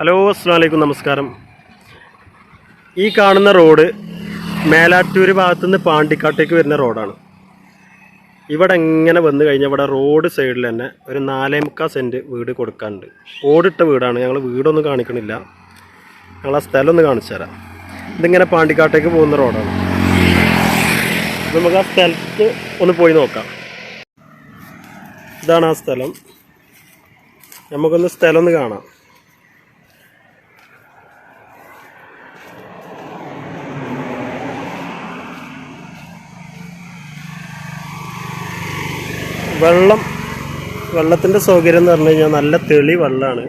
Hello അസ്സാം വലൈക്കും നമസ്കാരം. ഈ കാണുന്ന റോഡ് മേലാറ്റൂർ ഭാഗത്തുനിന്ന് പാണ്ടിക്കാട്ടേക്ക് വരുന്ന റോഡാണ്. ഇവിടെ എങ്ങനെ വന്നു കഴിഞ്ഞാൽ ഇവിടെ റോഡ് സൈഡിൽ തന്നെ ഒരു നാലേ മുക്കാൽ സെന്റ് വീട് കൊടുക്കാനുണ്ട്. ഓടിട്ട വീടാണ്. ഞങ്ങൾ വീടൊന്നും കാണിക്കണില്ല. ഞങ്ങൾ ആ സ്ഥലം ഒന്ന് കാണിച്ചു തരാം. ഇതിങ്ങനെ പാണ്ടിക്കാട്ടേക്ക് പോകുന്ന റോഡാണ്. നമുക്ക് ആ സ്ഥലത്ത് ഒന്ന് പോയി നോക്കാം. ഇതാണ് ആ സ്ഥലം. നമുക്കൊന്ന് സ്ഥലം ഒന്ന് കാണാം. വെള്ളം വെള്ളത്തിന്റെ സൗകര്യം എന്ന് പറഞ്ഞു കഴിഞ്ഞാൽ നല്ല തെളി വെള്ളമാണ്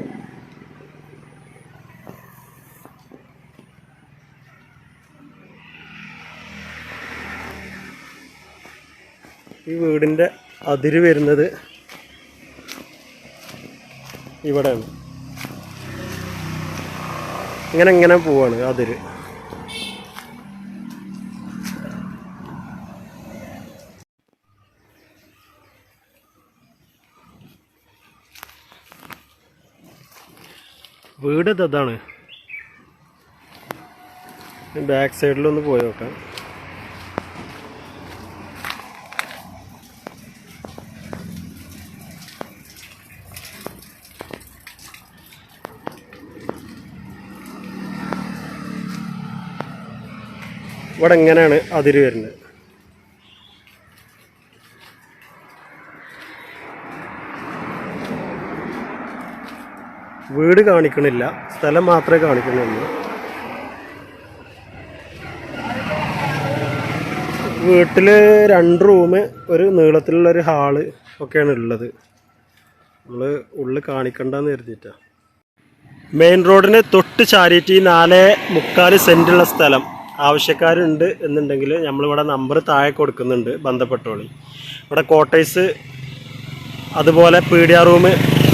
ഈ വീടിന്റെ അതിര് വരുന്നത് ഇവിടെയാണ്. ഇങ്ങനെ ഇങ്ങനെ പോവാണ് അതിര്. വീട് ഇതാണ്. ബാക്ക് സൈഡിലൊന്ന് പോയി നോക്കാം. ഇവിടെ എങ്ങനെയാണ് അതിര് വരുന്നത്. വീട് കാണിക്കണില്ല. സ്ഥലം മാത്രമേ കാണിക്കുന്നുള്ളൂ. വീട്ടിൽ രണ്ട് റൂം ഒരു നീളത്തിലുള്ള ഒരു ഹാൾ ഒക്കെയാണ് ഉള്ളത്. നമ്മൾ ഉള്ളിൽ കാണിക്കണ്ടെന്ന് കരുതിയിട്ടാ. മെയിൻ റോഡിന് തൊട്ട് ചാരിറ്റി നാല് മുക്കാൽ സെന്റുള്ള സ്ഥലം ആവശ്യക്കാരുണ്ട് എന്നുണ്ടെങ്കിൽ നമ്മളിവിടെ നമ്പർ താഴെ കൊടുക്കുന്നുണ്ട് ബന്ധപ്പെട്ടോളി. ഇവിടെ കോട്ടേഴ്സ് അതുപോലെ പീഡിയ റൂം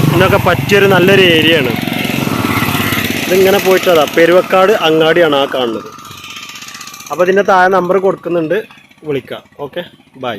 ഇതിനൊക്കെ പറ്റിയൊരു നല്ലൊരു ഏരിയ ആണ് ഇതിങ്ങനെ പോയിട്ട് അതാ പെരുവക്കാട് അങ്ങാടിയാണ് ആ കാണുന്നത്. അപ്പോൾ ഇതിന്റെ താഴെ നമ്പർ കൊടുക്കുന്നുണ്ട്. വിളിക്കാം. Okay bye